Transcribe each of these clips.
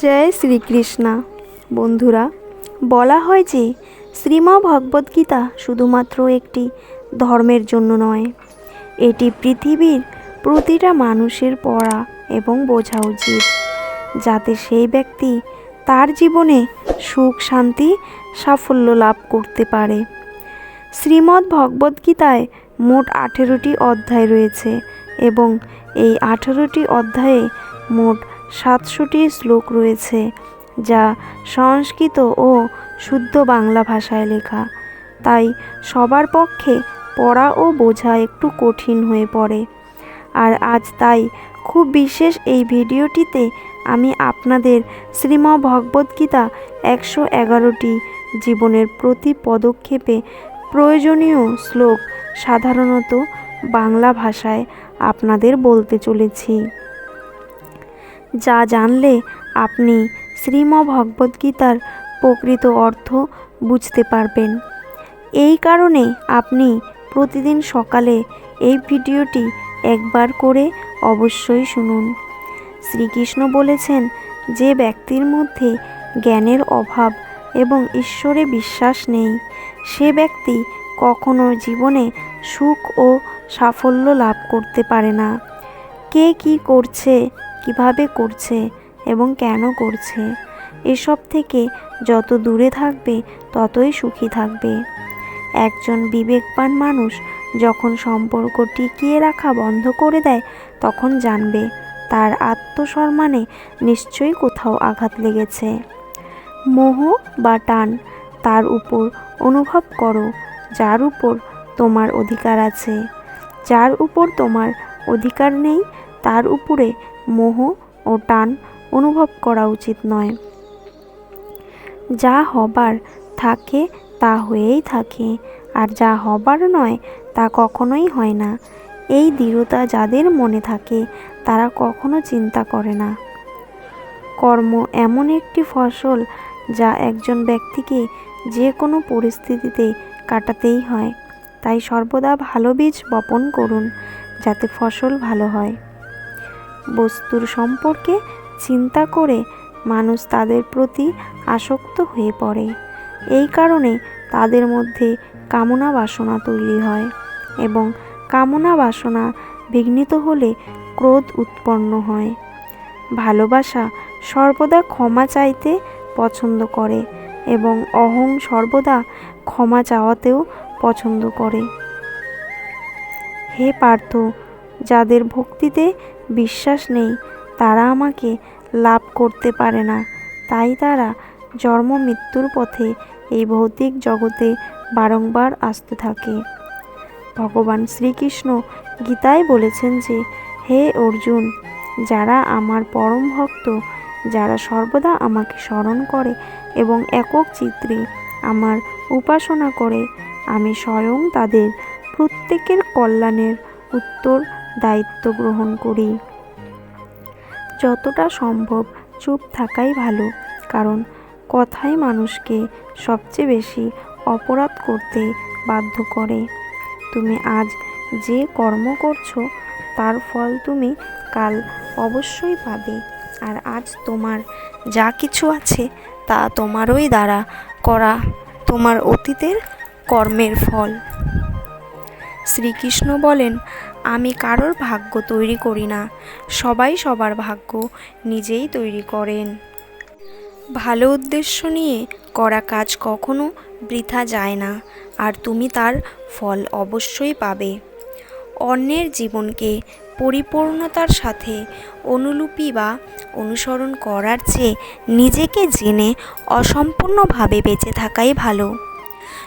জয় শ্রীকৃষ্ণা। বন্ধুরা, বলা হয় যে শ্রীমা ভগবদ্গীতা শুধুমাত্র একটি ধর্মের জন্য নয়, এটি পৃথিবীর প্রতিটা মানুষের পড়া এবং বোঝা উচিত, যাতে সেই ব্যক্তি তার জীবনে সুখ, শান্তি, সাফল্য লাভ করতে পারে। শ্রীমদ্ ভগবদ্গীতায় মোট আঠেরোটি অধ্যায় রয়েছে এবং এই আঠেরোটি অধ্যায়ে মোট সাতশোটি শ্লোক রয়েছে, যা সংস্কৃত ও শুদ্ধ বাংলা ভাষায় লেখা। তাই সবার পক্ষে পড়া ও বোঝা একটু কঠিন হয়ে পড়ে। আর আজ তাই খুব বিশেষ এই ভিডিওটিতে আমি আপনাদের শ্রীম ভগবদ্গীতা একশো এগারোটি জীবনের প্রতি পদক্ষেপে প্রয়োজনীয় শ্লোক সাধারণত বাংলা ভাষায় আপনাদের বলতে চলেছি। যা জানলে আপনি শ্রীম ভগবদ্গীতার প্রকৃত অর্থ বুঝতে পারবেন। এই কারণে আপনি প্রতিদিন সকালে এই ভিডিওটি একবার করে অবশ্যই শুনুন। শ্রীকৃষ্ণ বলেছেন, যে ব্যক্তির মধ্যে জ্ঞানের অভাব এবং ঈশ্বরে বিশ্বাস নেই, সে ব্যক্তি কখনো জীবনে সুখ ও সাফল্য লাভ করতে পারে না। কে কি করছে কীভাবে করছে এবং কেন করছে, এসব থেকে যত দূরে থাকবে ততই সুখী থাকবে। একজন বিবেকবান মানুষ যখন সম্পর্ক টিকিয়ে রাখা বন্ধ করে দেয়, তখন জানবে তার আত্মসম্মানে নিশ্চয়ই কোথাও আঘাত লেগেছে। মোহ বা টান তার উপর অনুভব করো, যার উপর তোমার অধিকার আছে। যার উপর তোমার অধিকার নেই, তার উপরে মোহ ও টান অনুভব করা উচিত নয়। যা হবার থাকে তা হয়েই থাকে, আর যা হবার নয় তা কখনোই হয় না। এই দৃঢ়তা যাদের মনে থাকে, তারা কখনো চিন্তা করে না। কর্ম এমন একটি ফসল যা একজন ব্যক্তিকে যে কোনো পরিস্থিতিতে কাটাতেই হয়। তাই সর্বদা ভালো বীজ বপন করুন, যাতে ফসল ভালো হয়। বস্তুর সম্পর্কে চিন্তা করে মানুষ তাদের প্রতি আসক্ত হয়ে পড়ে। এই কারণে তাদের মধ্যে কামনা বাসনা তৈরি হয় এবং কামনা বাসনা বিঘ্নিত হলে ক্রোধ উৎপন্ন হয়। ভালোবাসা সর্বদা ক্ষমা চাইতে পছন্দ করে এবং অহং সর্বদা ক্ষমা চাওয়াতেও পছন্দ করে। হে পার্থ যাদের ভক্তিতে বিশ্বাস নেই, তারা আমাকে লাভ করতে পারে না। তাই তারা জন্ম মৃত্যুর পথে এই ভৌতিক জগতে বারংবার আসতে থাকে। ভগবান শ্রীকৃষ্ণ গীতায় বলেছেন যে, হে অর্জুন, যারা আমার পরম ভক্ত, যারা সর্বদা আমাকে স্মরণ করে এবং একক চিত্রে আমার উপাসনা করে, আমি স্বয়ং তাদের প্রত্যেকের কল্যাণের উত্তর দায়িত্ব গ্রহণ করি। যতটা সম্ভব চুপ থাকাই ভালো, কারণ কথাই মানুষকে সবচেয়ে বেশি অপরাধ করতে বাধ্য করে। তুমি আজ যে কর্ম করছ, তার ফল তুমি কাল অবশ্যই পাবে, আর আজ তোমার যা কিছু আছে, তা তোমারই দ্বারা করা তোমার অতীতের কর্মের ফল। শ্রীকৃষ্ণ বলেন আমি কারোর ভাগ্য তৈরি করি না। সবাই সবার ভাগ্য নিজেই তৈরি করেন। ভালো উদ্দেশ্য নিয়ে করা কাজ কখনো বৃথা যায় না, আর তুমি তার ফল অবশ্যই পাবে। অন্যের জীবনকে পরিপূর্ণতার সাথে অনুলিপি বা অনুসরণ করার চেয়ে নিজেকে জেনে অসম্পূর্ণভাবে বেঁচে থাকাই ভালো।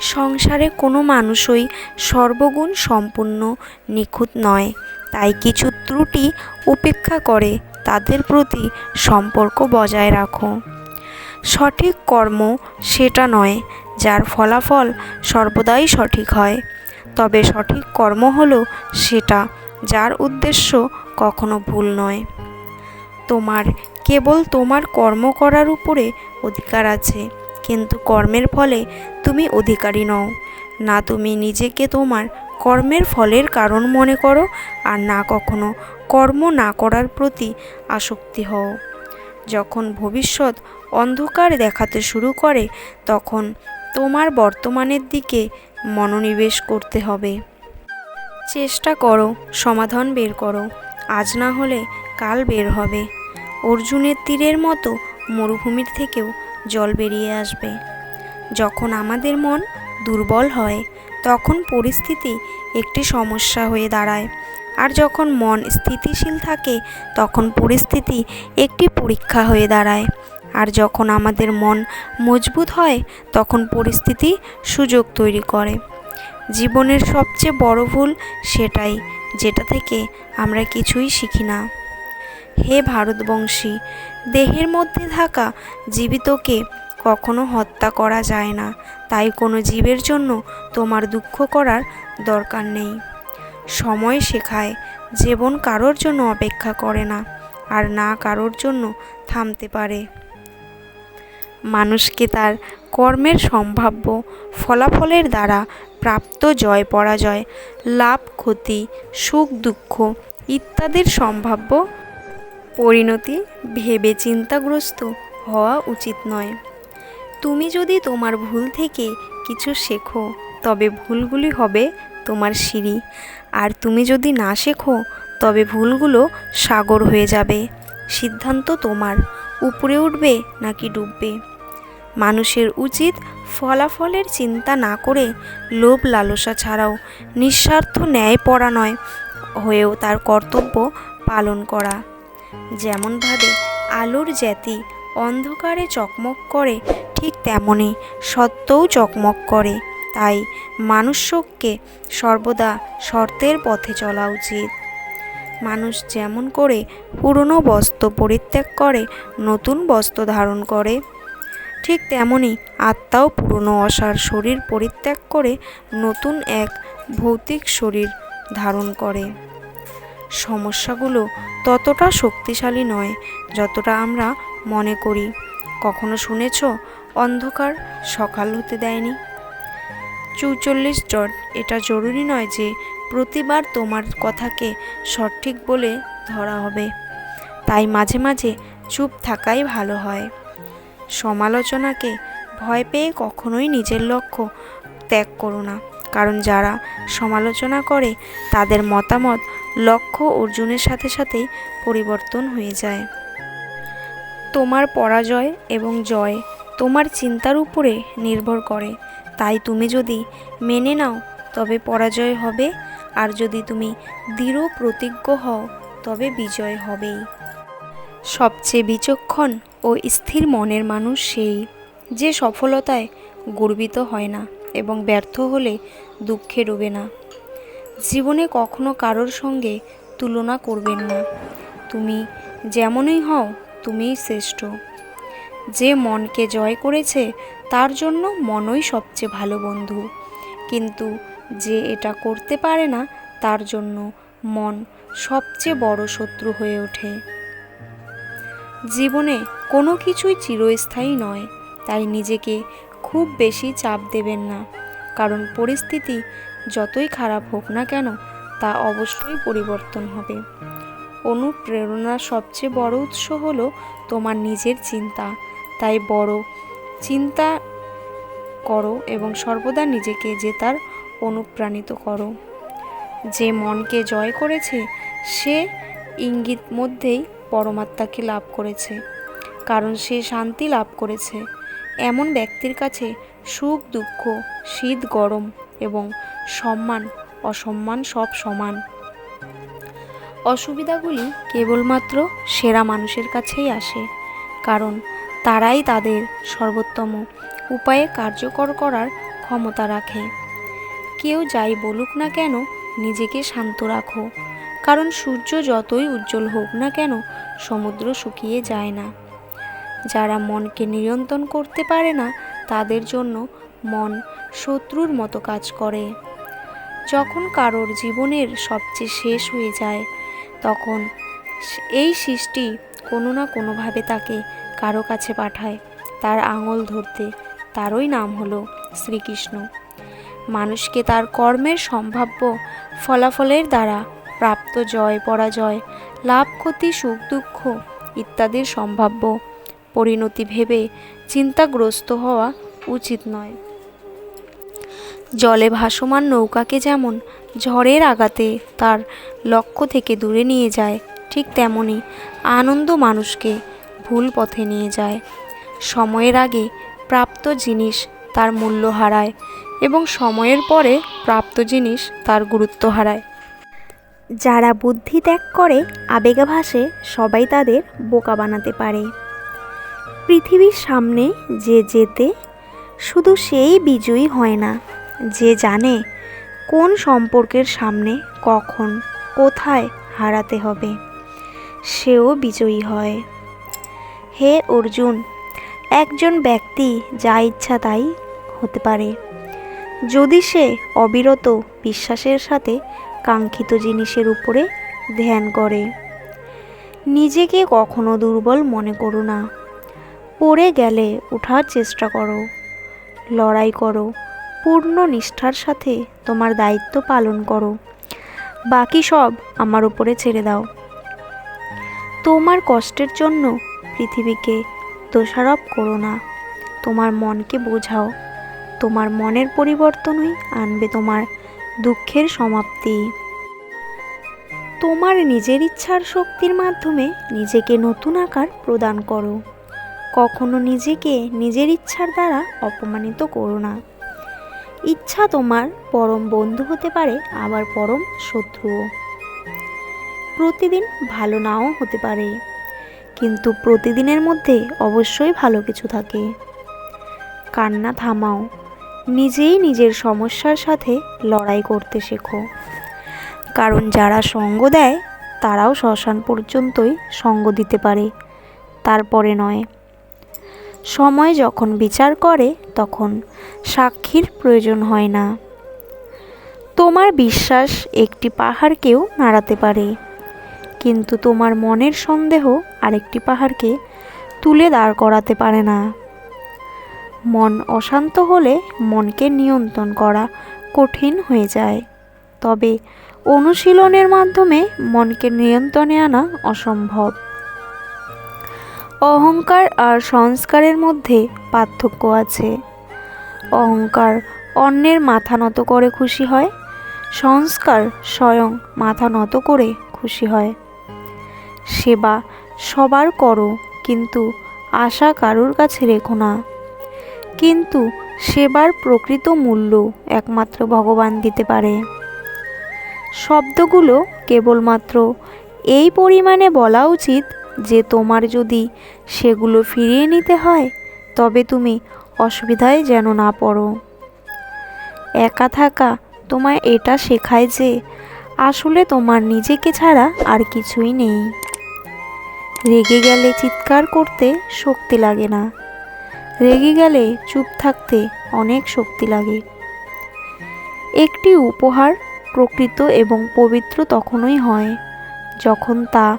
সংসারে কোনো মানুষই সর্বগুণ সম্পূর্ণ নিখুঁত নয়। তাই কিছু ত্রুটি উপেক্ষা করে তাদের প্রতি সম্পর্ক বজায় রাখো। সঠিক কর্ম সেটা নয়, যার ফলাফল সর্বদাই সঠিক হয়। তবে সঠিক কর্ম হলো সেটা, যার উদ্দেশ্য কখনো ভুল নয়। তোমার, কেবল তোমার কর্ম করার উপরে অধিকার আছে। কিন্তু কর্মের ফলে তুমি অধিকারী নও। না তুমি নিজেকে তোমার কর্মের ফলের কারণ মনে করো, আর না কখনো কর্ম না করার প্রতি আসক্তি হও। যখন ভবিষ্যৎ অন্ধকার দেখাতে শুরু করে, তখন তোমার বর্তমানের দিকে মনোনিবেশ করতে হবে। চেষ্টা করো, সমাধান বের করো। আজ না হলে কাল বের হবে। অর্জুনের তীরের মতো মরুভূমির থেকেও জল বেরিয়ে আসবে। যখন আমাদের মন দুর্বল হয়, তখন পরিস্থিতি একটি সমস্যা হয়ে দাঁড়ায়। আর যখন মন স্থিতিশীল থাকে, তখন পরিস্থিতি একটি পরীক্ষা হয়ে দাঁড়ায়। আর যখন আমাদের মন মজবুত হয়, তখন পরিস্থিতি সুযোগ তৈরি করে। জীবনের সবচেয়ে বড় ভুল সেটাই, যেটা থেকে আমরা কিছুই শিখি না। হে ভারতবংশী, দেহের মধ্যে থাকা জীবিতকে কখনো হত্যা করা যায় না। তাই কোনো জীবের জন্য তোমার দুঃখ করার দরকার নেই। সময় শেখায়, জীবন কারোর জন্য অপেক্ষা করে না, আর না কারোর জন্য থামতে পারে। মানুষকে তার কর্মের সম্ভাব্য ফলাফলের দ্বারা প্রাপ্ত জয়, পরাজয়, লাভ, ক্ষতি, সুখ, দুঃখ ইত্যাদির সম্ভাব্য পরিণতি ভেবে চিন্তাগ্রস্ত হওয়া উচিত নয়। তুমি যদি তোমার ভুল থেকে কিছু শেখো, তবে ভুলগুলি হবে তোমার সিঁড়ি। আর তুমি যদি না শেখো, তবে ভুলগুলো সাগর হয়ে যাবে। সিদ্ধান্ত তোমার, উপরে উঠবে নাকি ডুববে? মানুষের উচিত ফলাফলের চিন্তা না করে লোভ লালসা ছাড়াও নিঃস্বার্থ ন্যায়পরাণয় হয়েও তার কর্তব্য পালন করা। যেমনভাবে আলোর জ্যাতি অন্ধকারে চকমক করে, ঠিক তেমনই সত্যও চকমক করে। তাই মানুষ্যকে সর্বদা শর্তের পথে চলা উচিত। মানুষ যেমন করে পুরনো বস্ত্র পরিত্যাগ করে, নতুন বস্ত্র ধারণ করে, ঠিক তেমনই আত্মাও পুরনো অসার শরীর পরিত্যাগ করে, নতুন এক ভৌতিক শরীর ধারণ করে। সমস্যাগুলো ততটা শক্তিশালী নয় যতটা আমরা মনে করি। কখনো শুনেছ, অন্ধকার সকাল হতে দেয়নি? চৌচল্লিশ ডট এটা জরুরি নয় যে প্রতিবার তোমার কথাকে সঠিক বলে ধরা হবে। তাই মাঝে মাঝে চুপ থাকাই ভালো হয়। সমালোচনাকে ভয় পেয়ে কখনোই নিজের লক্ষ্য ত্যাগ করো না, কারণ যারা সমালোচনা করে, তাদের মতামত লক্ষ্য অর্জুনের সাথে সাথেই পরিবর্তন হয়ে যায়। তোমার পরাজয় এবং জয় তোমার চিন্তার উপরে নির্ভর করে। তাই তুমি যদি মেনে নাও, তবে পরাজয় হবে, আর যদি তুমি দৃঢ় প্রতিজ্ঞ হও, তবে বিজয় হবেই। সবচেয়ে বিচক্ষণ ও স্থির মনের মানুষ সেই, যে সফলতায় গর্বিত হয় না এবং ব্যর্থ হলে দুঃখে ডুবে না। জীবনে কখনো কারোর সঙ্গে তুলনা করবেন না। তুমি যেমনই হও, তুমিই শ্রেষ্ঠ। যে মনকে জয় করেছে, তার জন্য মনই সবচেয়ে ভালো বন্ধু। কিন্তু যে এটা করতে পারে না, তার জন্য মন সবচেয়ে বড় শত্রু হয়ে ওঠে। জীবনে কোনো কিছুই চিরস্থায়ী নয়, তাই নিজেকে খুব বেশি চাপ দেবেন না। কারণ পরিস্থিতি যতই খারাপ হোক না কেন, তা অবশ্যই পরিবর্তন হবে। অনুপ্রেরণার সবচেয়ে বড় উৎস হলো তোমার নিজের চিন্তা। তাই বড়, চিন্তা করো এবং সর্বদা নিজেকে জেতার অনুপ্রাণিত করো। যে মনকে জয় করেছে, সে ইঙ্গিত মধ্যেই পরমাত্মাকে লাভ করেছে, কারণ সে শান্তি লাভ করেছে। এমন ব্যক্তির কাছে সুখ, দুঃখ, শীত, গরম এবং সম্মান, অসম্মান সব সমান। অসুবিধাগুলি কেবলমাত্র সেরা মানুষের কাছেই আসে, কারণ তারাই তাদের সর্বোত্তম উপায়ে কার্যকর করার ক্ষমতা রাখে। কেউ যাই বলুক না কেন নিজেকে শান্ত রাখো, কারণ সূর্য যতই উজ্জ্বল হোক না কেন সমুদ্র শুকিয়ে যায় না। যারা মনকে নিয়ন্ত্রণ করতে পারে না, তাদের জন্য মন শত্রুর মতো কাজ করে। যখন কারোর জীবনের সবচেয়ে শেষ হয়ে যায়, তখন এই সৃষ্টি কোনো না কোনোভাবে তাকে কারও কাছে পাঠায়। তার আঙুল ধরতে তারই নাম হলো শ্রীকৃষ্ণ। মানুষকে তার কর্মের সম্ভাব্য ফলাফলের দ্বারা প্রাপ্ত জয়, পরাজয়, লাভ, ক্ষতি, সুখ, দুঃখ ইত্যাদির সম্ভাব্য পরিণতি ভেবে চিন্তাগ্রস্ত হওয়া উচিত নয়। জলে ভাসমান নৌকাকে যেমন ঝড়ের আঘাতে তার লক্ষ্য থেকে দূরে নিয়ে যায়, ঠিক তেমনি আনন্দ মানুষকে ভুল পথে নিয়ে যায়। সময়ের আগে প্রাপ্ত জিনিস তার মূল্য হারায় এবং সময়ের পরে প্রাপ্ত জিনিস তার গুরুত্ব হারায়। যারা বুদ্ধি ত্যাগ করে, আবেগে ভাসে, সবাই তাদের বোকা বানাতে পারে। পৃথিবীর সামনে যে যেতে, শুধু সেই বিজয়ী হয় না। যে জানে কোন সম্পর্কের সামনে কখন কোথায় হারাতে হবে, সেও বিজয়ী হয়। হে অর্জুন, একজন ব্যক্তি যা ইচ্ছা তাই হতে পারে। যদি সে অবিরত বিশ্বাসের সাথে কাঙ্ক্ষিত জিনিসের উপরে ধ্যান করে, নিজেকে কখনো দুর্বল মনে করো না। পড়ে গেলে ওঠার চেষ্টা করো, লড়াই করো পূর্ণ নিষ্ঠার সাথে তোমার দায়িত্ব পালন করো। বাকি সব আমার উপরে ছেড়ে দাও। তোমার কষ্টের জন্য পৃথিবীকে দোষারোপ করো না। তোমার মনকে বোঝাও। তোমার মনের পরিবর্তনই আনবে তোমার দুঃখের সমাপ্তি। তোমার নিজের ইচ্ছার শক্তির মাধ্যমে নিজেকে নতুন আকার প্রদান করো। কখনো নিজেকে নিজের ইচ্ছার দ্বারা অপমানিত করো না। ইচ্ছা তোমার পরম বন্ধু হতে পারে, আবার পরম শত্রুও। প্রতিদিন ভালো নাও হতে পারে, কিন্তু প্রতিদিনের মধ্যে অবশ্যই ভালো কিছু থাকে। কান্না থামাও, নিজেই নিজের সমস্যার সাথে লড়াই করতে শেখো। কারণ যারা সঙ্গ দেয়, তারাও শ্মশান পর্যন্তই সঙ্গ দিতে পারে, তারপরে নয়। সময় যখন বিচার করে, তখন সাক্ষীর প্রয়োজন হয় না। তোমার বিশ্বাস একটি পাহাড়কেও নাড়াতে পারে। কিন্তু তোমার মনের সন্দেহ আরেকটি পাহাড়কে তুলে দাঁড় করাতে পারে না। মন অশান্ত হলে মনকে নিয়ন্ত্রণ করা কঠিন হয়ে যায়। তবে অনুশীলনের মাধ্যমে মনকে নিয়ন্ত্রণে আনা অসম্ভব। অহংকার আর সংস্কারের মধ্যে পার্থক্য আছে। অহংকার অন্যের মাথা নত করে খুশি হয়, সংস্কার স্বয়ং মাথা নত করে খুশি হয়। সেবা সবার করো, কিন্তু আশা কারোর কাছে রেখো না। কিন্তু সেবার প্রকৃত মূল্য একমাত্র ভগবান দিতে পারে। শব্দগুলো কেবলমাত্র এই পরিমাণে বলা উচিত যে তোমার যদি সেগুলো ফিরিয়ে নিতে হয়, তবে তুমি অসুবিধায় যেন না পড়ো। একা থাকা তোমায় এটা শেখায় যে আসলে তোমার নিজেকে ছাড়া আর কিছুই নেই। রেগে গেলে চিৎকার করতে শক্তি লাগে না। রেগে গেলে চুপ থাকতে অনেক শক্তি লাগে। একটি উপহার প্রকৃত এবং পবিত্র তখনই হয় যখন তা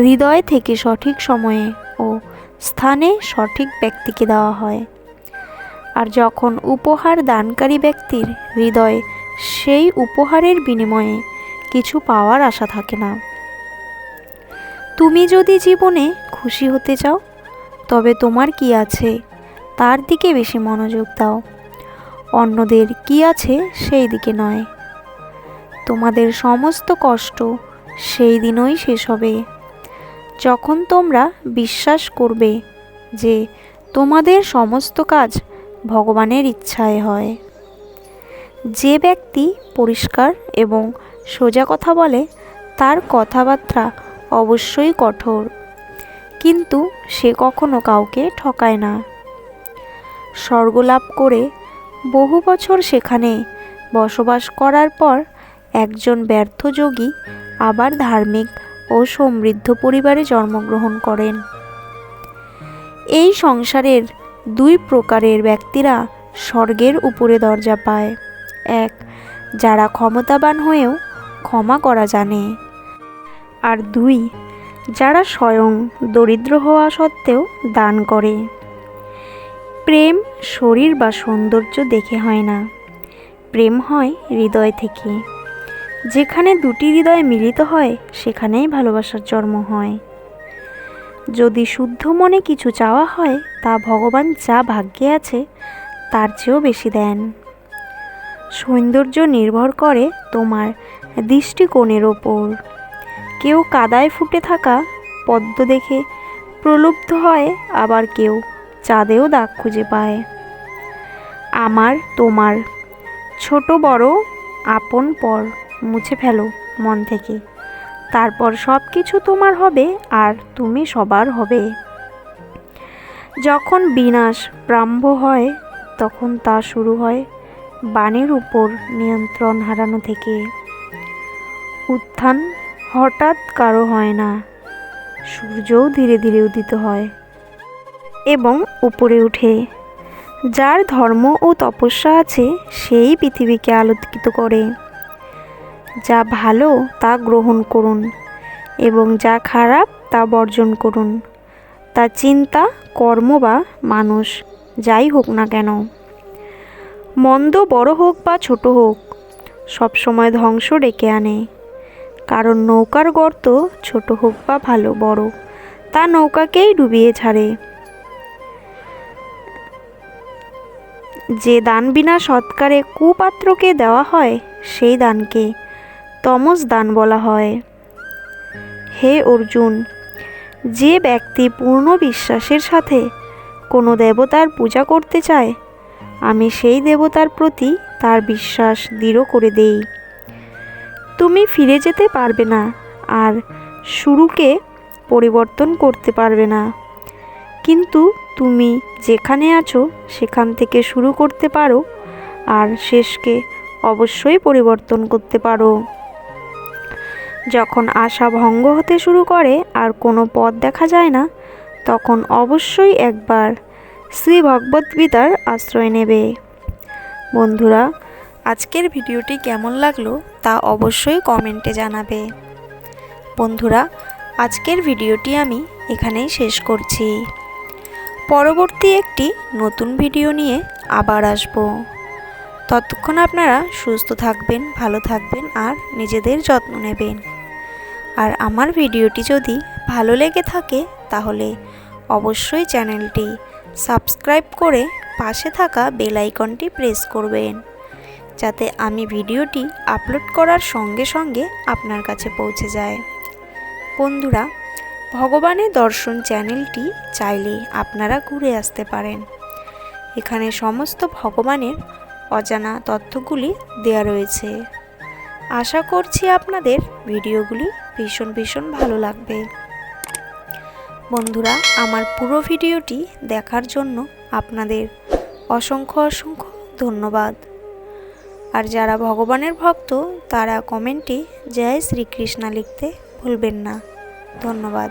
হৃদয় থেকে সঠিক সময়ে ও স্থানে সঠিক ব্যক্তিকে দেওয়া হয়। আর যখন উপহার দানকারী ব্যক্তির হৃদয়ে সেই উপহারের বিনিময়ে কিছু পাওয়ার আশা থাকে না। তুমি যদি জীবনে খুশি হতে চাও, তবে তোমার কি আছে তার দিকে বেশি মনোযোগ দাও। অন্যদের কি আছে সেই দিকে নয়। তোমাদের সমস্ত কষ্ট সেই দিনই শেষ হবে। যখন তোমরা বিশ্বাস করবে যে তোমাদের সমস্ত কাজ ভগবানের ইচ্ছায় হয়। যে ব্যক্তি পরিষ্কার এবং সোজা কথা বলে, তার কথাবার্তা অবশ্যই কঠোর, কিন্তু সে কখনো কাউকে ঠকায় না। স্বর্গলাভ করে বহু বছর সেখানে বসবাস করার পর একজন ব্যর্থ যোগী আবার ধার্মিক ও সমৃদ্ধ পরিবারে জন্মগ্রহণ করেন। এই সংসারের দুই প্রকারের ব্যক্তিরা স্বর্গের উপরে দরজা পায়। এক, যারা ক্ষমতাবান হয়েও ক্ষমা করা জানে। আর দুই, যারা স্বয়ং দরিদ্র হওয়া সত্ত্বেও দান করে। প্রেম, শরীর বা সৌন্দর্য দেখে হয় না। প্রেম হয় হৃদয় থেকে। যেখানে দুটি হৃদয় মিলিত হয়, সেখানেই ভালোবাসার জন্ম হয়। যদি শুদ্ধ মনে কিছু চাওয়া হয়, তা ভগবান যা ভাগ্যে আছে, তার চেয়েও বেশি দেন। সৌন্দর্য নির্ভর করে তোমার দৃষ্টিকোণের ওপর। কেউ কাদায় ফুটে থাকা, পদ্ম দেখে প্রলুব্ধ হয়, আবার কেউ চাঁদেও দাগ খুঁজে পায়। আমার, তোমার, ছোট বড়, আপন পর। মুছে ফেলো মন থেকে। তারপর সব কিছু তোমার হবে আর তুমি সবার হবে। যখন বিনাশ প্রাম্ভ হয়, তখন তা শুরু হয় বাণীর উপর নিয়ন্ত্রণ হারানো থেকে। উত্থান হঠাৎ কারও হয় না, সূর্যও ধীরে ধীরে উদিত হয় এবং উপরে উঠে। যার ধর্ম ও তপস্যা আছে, সেই পৃথিবীকে আলোকিত করে। যা ভালো তা গ্রহণ করুন এবং যা খারাপ তা বর্জন করুন। তা চিন্তা, কর্ম বা মানুষ, যাই হোক না কেন। মন্দ বড় হোক বা ছোট হোক সবসময় ধ্বংস ডেকে আনে। কারণ নৌকার গর্ত ছোট হোক বা ভালো, বড়, তা নৌকাকেই ডুবিয়ে ছাড়ে। যে দান বিনা সৎকারে কুপাত্রকে দেওয়া হয়, সেই দানকে তমস দান বলা হয়। হে অর্জুন, যে ব্যক্তি পূর্ণ বিশ্বাসের সাথে কোনো দেবতার পূজা করতে চায়, আমি সেই দেবতার প্রতি তার বিশ্বাস দৃঢ় করে দেই। তুমি ফিরে যেতে পারবে না আর শুরুকে পরিবর্তন করতে পারবে না। কিন্তু তুমি যেখানে আছো, সেখান থেকে শুরু করতে পারো আর শেষকে অবশ্যই পরিবর্তন করতে পারো। যখন আশা ভঙ্গ হতে শুরু করে আর কোনো পথ দেখা যায় না, তখন অবশ্যই একবার শ্রী ভগবদ্গীতার আশ্রয় নেবে। বন্ধুরা, আজকের ভিডিওটি কেমন লাগল তা অবশ্যই কমেন্টে জানাবে। বন্ধুরা, আজকের ভিডিওটি আমি এখানেই শেষ করছি। পরবর্তী একটি নতুন ভিডিও নিয়ে আবার আসব। ততক্ষণ আপনারা সুস্থ থাকবেন, ভালো থাকবেন আর নিজেদের যত্ন নেবেন। আর আমার ভিডিওটি যদি ভালো লেগে থাকে, তাহলে অবশ্যই চ্যানেলটি সাবস্ক্রাইব করে পাশে থাকা বেল আইকনটি প্রেস করবেন, যাতে আমি ভিডিওটি আপলোড করার সঙ্গে সঙ্গে আপনার কাছে পৌঁছে যায়। বন্ধুরা, ভগবানের দর্শন চ্যানেলটি চাইলে আপনারা ঘুরে আসতে পারেন। এখানে সমস্ত ভগবানের অজানা তথ্যগুলি দেয়া রয়েছে। আশা করছি আপনাদের ভিডিওগুলি ভীষণ ভীষণ ভালো লাগবে। বন্ধুরা, আমার পুরো ভিডিওটি দেখার জন্য আপনাদের অসংখ্য অসংখ্য ধন্যবাদ। আর যারা ভগবানের ভক্ত, তারা কমেন্টে জয় শ্রীকৃষ্ণা লিখতে ভুলবেন না। ধন্যবাদ।